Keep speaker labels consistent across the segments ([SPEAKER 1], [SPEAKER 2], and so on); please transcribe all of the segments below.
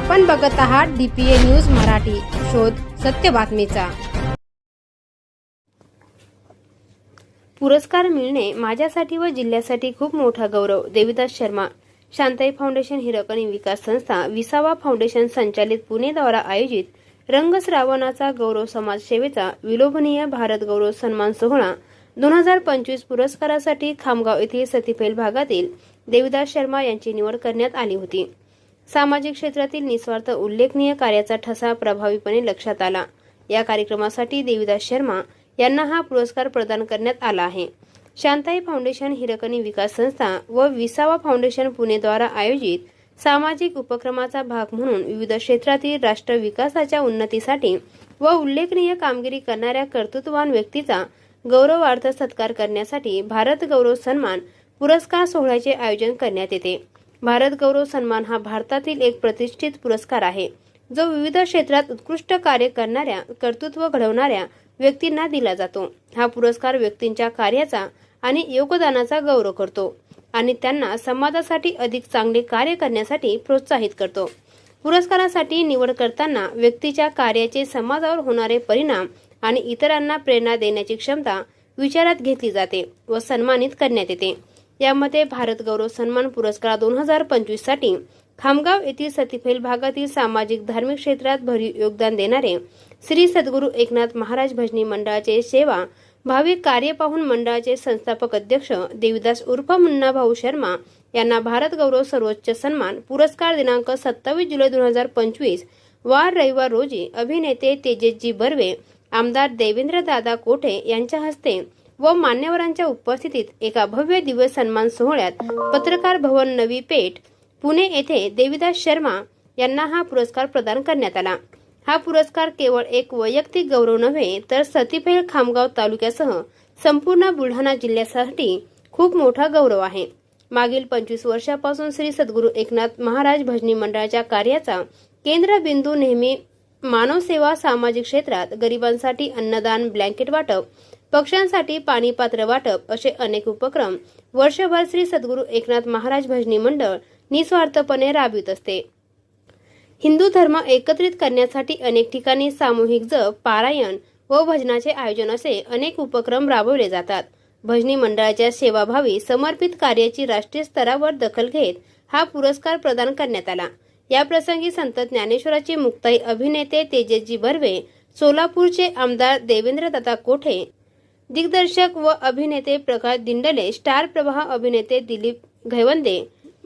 [SPEAKER 1] आपण बघत आहात डीपीए न्यूज मराठी. शोध सत्य बातमीचा. पुरस्कार मिळणे माझ्यासाठी व जिल्ह्यासाठी खूप मोठा गौरव. देविदास शर्मा शांताई फाउंडेशन हिरकणी विकास संस्था विसावा फाउंडेशन संचालित पुणे द्वारा आयोजित रंगश्रावणाचा गौरव समाजसेवेचा विलोभनीय भारत गौरव सन्मान सोहळा दोन हजार पंचवीस पुरस्कारासाठी खामगाव येथील सतीफेल भागातील देविदास शर्मा यांची निवड करण्यात आली होती. सामाजिक क्षेत्रातील निस्वार्थ उल्लेखनीय कार्याचा ठसा प्रभावीपणे लक्षात आला. या कार्यक्रमासाठी देवीदास शर्मा यांना हा पुरस्कार प्रदान करण्यात आला आहे. शांताई फाउंडेशन हिरकणी विकास संस्था व विसावा फाउंडेशन पुणेद्वारा आयोजित सामाजिक उपक्रमाचा भाग म्हणून विविध क्षेत्रातील राष्ट्र विकासाच्या उन्नतीसाठी व उल्लेखनीय कामगिरी करणाऱ्या कर्तृत्ववान व्यक्तीचा गौरवार्थ सत्कार करण्यासाठी भारत गौरव सन्मान पुरस्कार सोहळ्याचे आयोजन करण्यात येते. भारत गौरव सन्मान हा भारतातील एक प्रतिष्ठित पुरस्कार आहे जो विविध क्षेत्रात उत्कृष्ट कार्य करणाऱ्या कर्तृत्व घडवणाऱ्या व्यक्तींना दिला जातो. हा पुरस्कार व्यक्तींच्या कार्याचा आणि योगदानाचा गौरव करतो आणि त्यांना समाजासाठी अधिक चांगले कार्य करण्यासाठी प्रोत्साहित करतो. पुरस्कारासाठी निवड करताना व्यक्तीच्या कार्याचे समाजावर होणारे परिणाम आणि इतरांना प्रेरणा देण्याची क्षमता विचारात घेतली जाते व सन्मानित करण्यात येते. यामध्ये भारत गौरव सन्मान पुरस्कार दोन हजार पंचवीससाठी खामगाव येथील सतीफेल भागातील सामाजिक धार्मिक क्षेत्रात भरीव योगदान देणारे श्री सद्गुरू एकनाथ महाराज भजनी मंडळाचे सेवा भाविक कार्य पाहून मंडळाचे संस्थापक अध्यक्ष देवीदास उर्फ मुन्ना भाऊ शर्मा यांना भारत गौरव सर्वोच्च सन्मान पुरस्कार दिनांक सत्तावीस जुलै दोन हजार पंचवीस वार रविवार रोजी अभिनेते तेजसजी बर्वे आमदार देवेंद्र दादा कोठे यांच्या हस्ते व मान्यवरांच्या उपस्थितीत एका भव्य दिव्य सन्मान सोहळ्यात पत्रकार भवन नवी पेठ पुणे येथे देविदास शर्मा यांना हा पुरस्कार प्रदान करण्यात आला. हा पुरस्कार केवळ एक वैयक्तिक गौरव नव्हे तर सतीफेल खामगाव तालुक्यासह संपूर्ण बुलढाणा जिल्ह्यासाठी खूप मोठा गौरव आहे. मागील पंचवीस वर्षापासून श्री सद्गुरू एकनाथ महाराज भजनी मंडळाच्या कार्याचा केंद्रबिंदू नेहमी मानवसेवा सामाजिक क्षेत्रात गरिबांसाठी अन्नदान ब्लँकेट वाटप पक्ष्यांसाठी पाणी पात्र वाटप असे अनेक उपक्रम वर्षभर श्री सद्गुरू एकनाथ महाराज भजनी मंडळ निस्वार्थपणे राबवित असते. हिंदू धर्म एकत्रित करण्यासाठी अनेक ठिकाणी सामूहिक जप पारायण व भजनाचे आयोजन असे अनेक उपक्रम राबवले जातात. भजनी मंडळाच्या सेवाभावी समर्पित कार्याची राष्ट्रीय स्तरावर दखल घेत हा पुरस्कार प्रदान करण्यात आला. या प्रसंगी संत ज्ञानेश्वराचे मुक्ताई अभिनेते तेजसजी बर्वे सोलापूरचे आमदार देवेंद्र दत्ता कोठे दिग्दर्शक व अभिनेते प्रकाश दिंडले स्टार प्रवाह अभिनेते दिलीप घैवंदे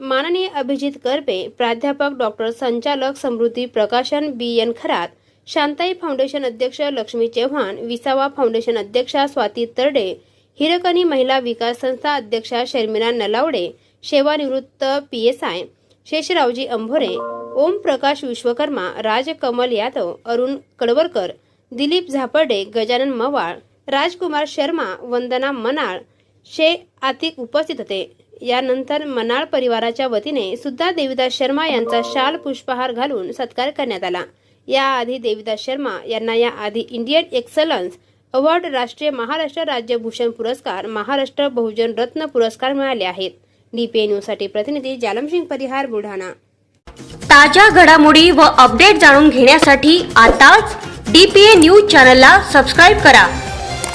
[SPEAKER 1] माननीय अभिजित करपे प्राध्यापक डॉक्टर संचालक Samruddhi Prakashan B. N. Kharat Shantai foundation अध्यक्ष लक्ष्मी चव्हाण विसावा फाउंडेशन अध्यक्षा स्वाती तरडे हिरकणी महिला विकास संस्था अध्यक्षा शर्मिला नलावडे सेवानिवृत्त P S I Sheshraoji Ambhore Om Prakash Vishwakarma Raj Kamal Yadav Arun Kadwarkar Dilip Zaparde Gajanan Mawal Rajkumar Sharma Vandana Manal शे आतिक उपस्थित होते. यानंतर मनाळ परिवाराच्या वतीने सुद्धा देविदास शर्मा यांचा शाल पुष्पहार घालून सत्कार करण्यात आला. याआधी देविदास शर्मा यांना याआधी इंडियन एक्सलन्स अवॉर्ड राष्ट्रीय महाराष्ट्र राज्य भूषण पुरस्कार महाराष्ट्र बहुजन रत्न पुरस्कार मिळाले आहेत. डीपीए न्यूजसाठी प्रतिनिधी जालमसिंग परिहार बुलढाणा.
[SPEAKER 2] ताज्या घडामोडी व अपडेट जाणून घेण्यासाठी आताच डीपीए न्यूज चॅनलला सबस्क्राईब करा.